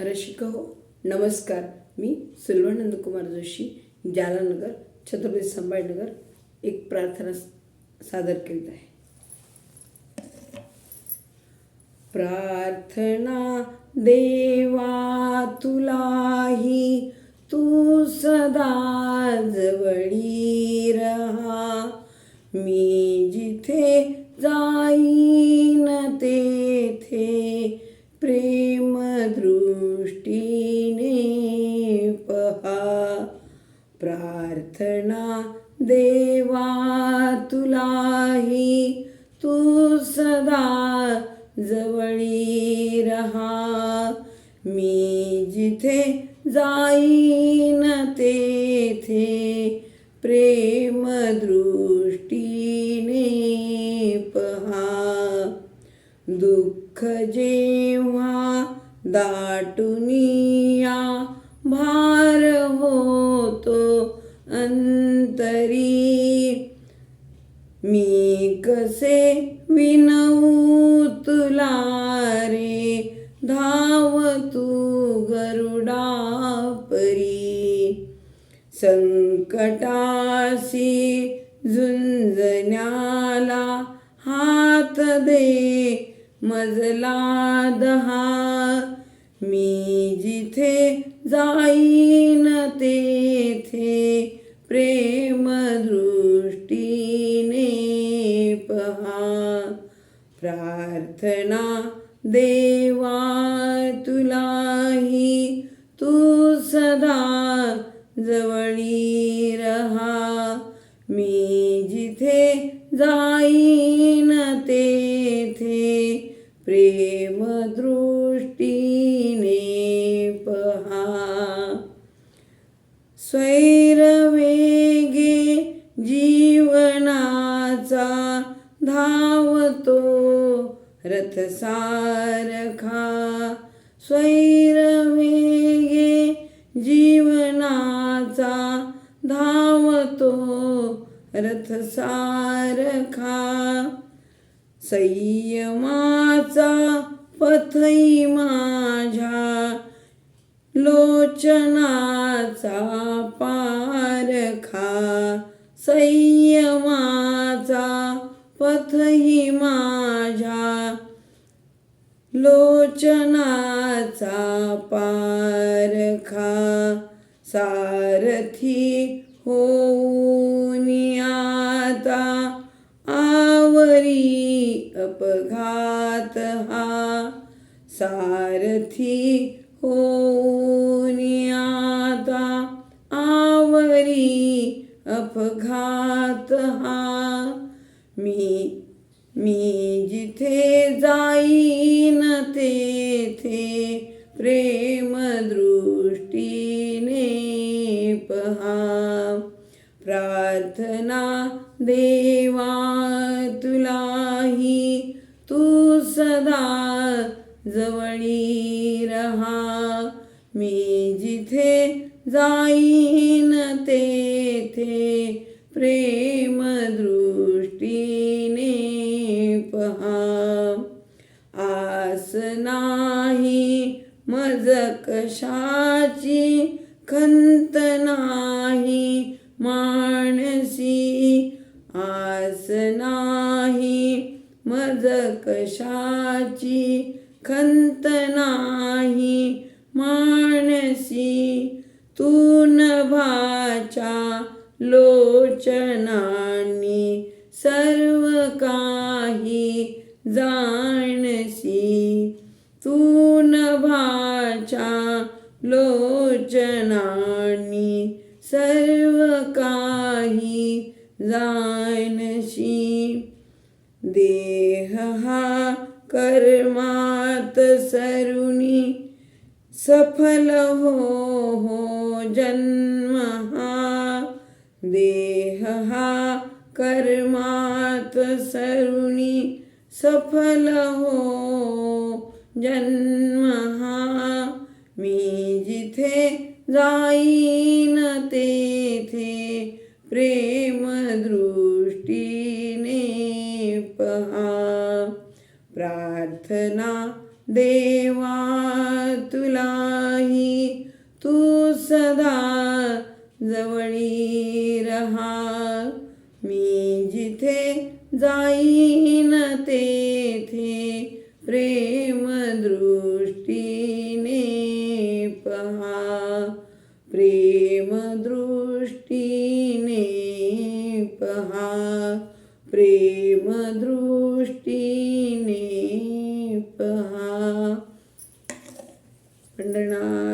रसिक हो नमस्कार मी सुलभानंद कुमार जोशी जालानगर छत्रपती संभाजीनगर एक प्रार्थना सादर करीत आहे. प्रार्थना देवा तुलाही तू सदा जवळी रहा. मी जिथे जा प्रार्थना देवा तुलाही तू सदा जवळी रहा. मी जिथे जाईन तेथे प्रेम दृष्टीने पहा. दुःख जेव्हा दाटुनी अंतरी मी कसे विनवू तुला रे? धाव तू गरुडा परी संकटासी झुंजण्याला हात दे मजला दहा. मी जिथे जाईन ते प्रेमदृष्टीने पहा. प्रार्थना देवा तुलाही तू सदा जवळी रहा. मी जिथे जाईन तेथे प्रेम जीवनाचा धावतो रथसारखा. स्वैरवेगे जीवनाचा धावतो रथसारखा. संयमाचा पथई माझ्या लोचनाचा पारखा. संयमाचा पथही माझ्या लोचनाचा पारखा सारथी होऊन आता आवरी अपघात हा सारथी होऊन आता आवरी अपघात हा. मी मी जिथे जाईन तेथे प्रेम दृष्टीने पहा. प्रार्थना देवा तुलाही तू सदा जवळी रहा. मी जिथे जाईन तेथे प्रेम दृष्टीने पहा. आस नाही मज कशाची खंत नाही माणसी. आस नाही मज कशाची खंत नाही माणसी. जाणसी तू नभाच्या लोचनानी सर्व काही जाणशी देह हा कर्मात सरुणी सफल हो हो जन्म हा. देह हा कर्मात सरुणी सफल हो जन्म हा मी जिथे जाईन तेथे प्रेम दृष्टीने पहा. प्रार्थना देवा तुलाही तू सदा जवळी रहा. मी जिथे जाई दृष्टीने पहा पंढरनाथ